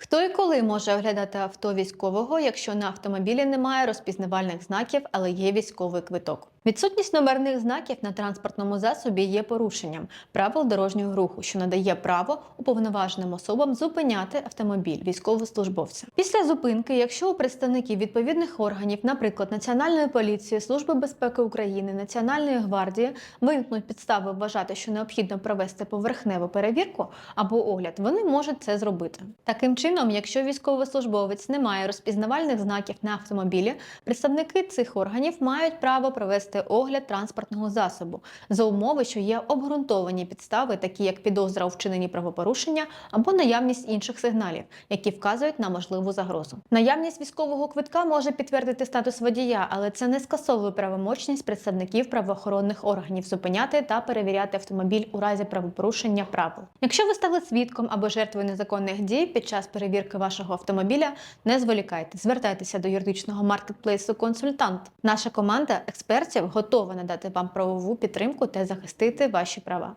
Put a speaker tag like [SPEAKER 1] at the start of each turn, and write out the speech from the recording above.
[SPEAKER 1] Хто і коли може оглядати авто військового, якщо на автомобілі немає розпізнавальних знаків, але є військовий квиток? Відсутність номерних знаків на транспортному засобі є порушенням правил дорожнього руху, що надає право уповноваженим особам зупиняти автомобіль військовослужбовця. Після зупинки, якщо у представників відповідних органів, наприклад, Національної поліції, Служби безпеки України, Національної гвардії, виникнуть підстави вважати, що необхідно провести поверхневу перевірку або огляд, вони можуть це зробити. Таким чином, якщо військовослужбовець не має розпізнавальних знаків на автомобілі, представники цих органів мають право провести огляд транспортного засобу за умови, що є обґрунтовані підстави, такі як підозра у вчиненні правопорушення або наявність інших сигналів, які вказують на можливу загрозу. Наявність військового квитка може підтвердити статус водія, але це не скасовує правомочність представників правоохоронних органів зупиняти та перевіряти автомобіль у разі правопорушення правил. Якщо ви стали свідком або жертвою незаконних дій під час перевірки вашого автомобіля, не зволікайте, звертайтеся до юридичного маркетплейсу консультант. Наша команда експертів готова надати вам правову підтримку та захистити ваші права.